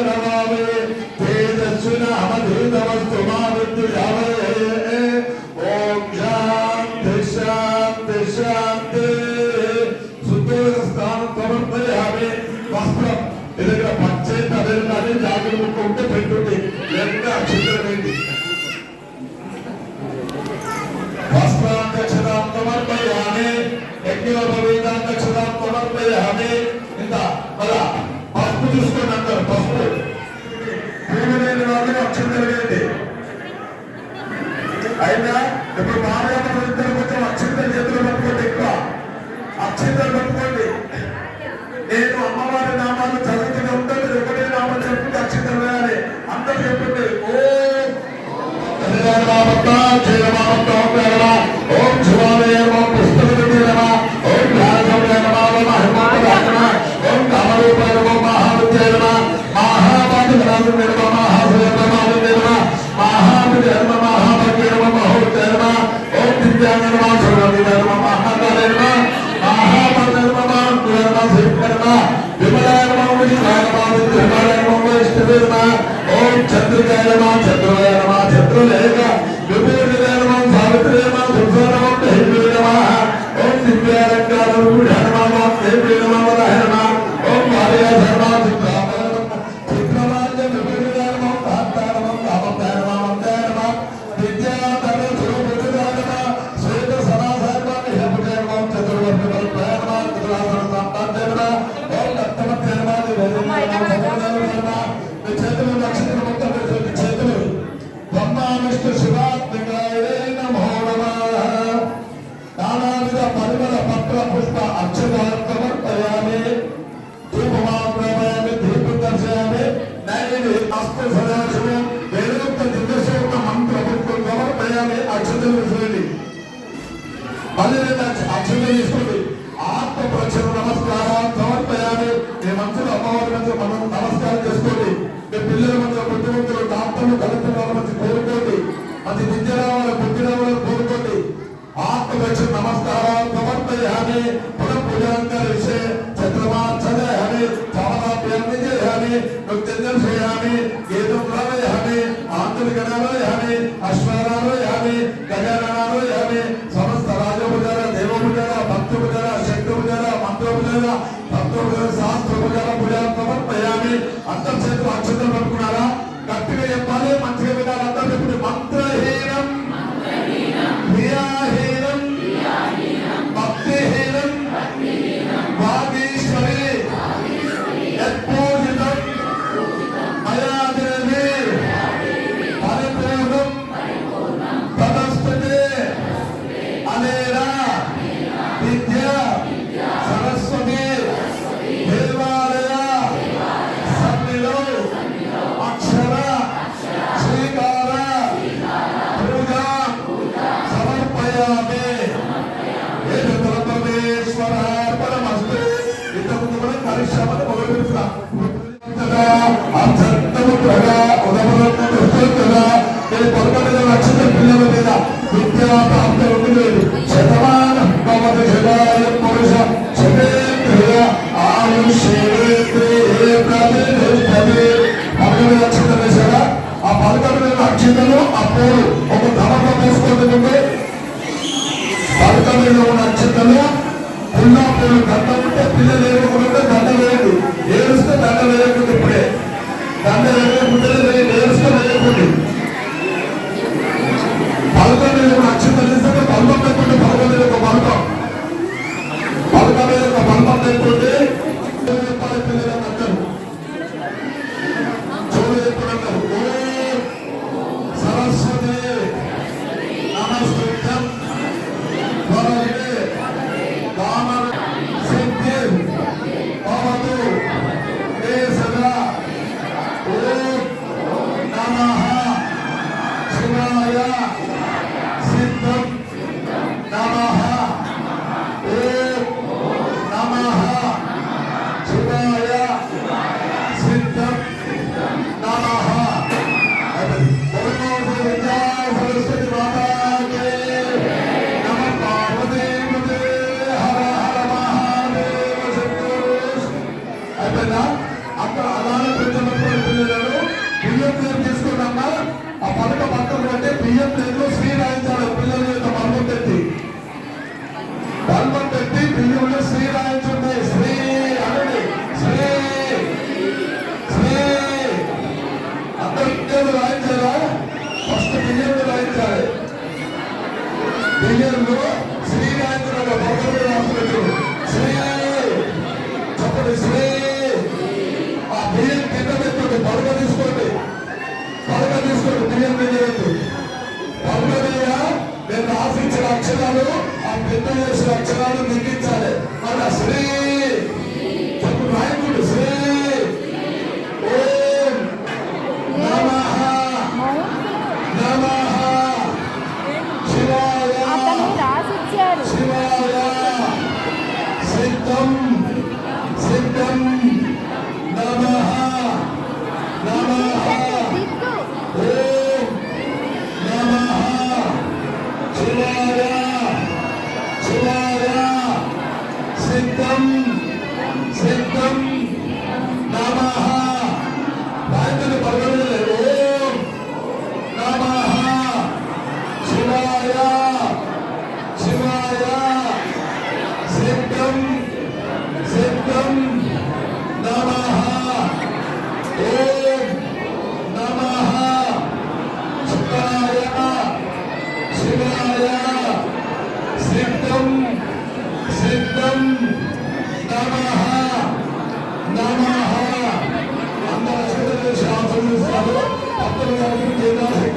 കർത്താവേ തേജസ്സുന അവധീതവസ്തുമാവിത്തു രാവേ చూసుకోండి వాళ్ళకి అక్షింతలు వేయండి అయినా ఇప్పుడు భార్యాభర్తలు ఇద్దరు కొంచెం అక్షింతలు చేతులు పట్టుకోండి ఎక్కువ అక్షింతలు పట్టుకోండి నేను అమ్మవారి నామాలు చదువుతూనే ఉంటాను మీరు ఒకటే నామం అక్షింతలు వేయాలి అందరూ చెప్పండి ఓ ఓం ఓం చంద్రికాయ నమ చంద్రాయ నమ చంద్రలేఖ విభూతిదాయ నమ సావిత్రి నమ దుర్గా నమ నమ ఓం నమ నమ చేతులు నక్షత్రం మొత్తం చేతులు శివాత్మికాయ నానావిధ పరిమళ పత్ర పుష్ప దీపం దర్శయామి అస్త సదాశివం వేదోక్త దివ్యసూక్త మంత్ర పుష్పం సమర్పయామి అక్షతలు విసిరండి మళ్ళీ అక్షతలు తీసుకోండి ఆత్మ ప్రక్షణ నమస్కారం బుద్ధిమంతులు డాక్టర్లు కలెక్టర్ వాళ్ళ మధ్య కోరుకోండి. అది విద్య రావాలి బుద్ధి రావాలని కోరుకోండి ఆత్మ ప్రక్షణ నమస్కారం సమర్పయామి పునః పూజాంకరిషే చంద్రమాచరయామి చావనాభ్యాన్ని చేయామి నృత్యం గీతం రావయామి అశ్వరాలు అశ్వరావయామి గజానావయామి అప్పుడు ఒక ధనంలో తీసుకుంటుంటే పదకొండులో ఉన్న నక్షత్రాలు brillante de சித்தம் சித்தம் நமஹா நமஹா ஓம் நமஹா சிவாயா சிவாயா சித்தம் Namaha. Namaha. Anlaşılır şansımız alıp Abdülhamid'in cezası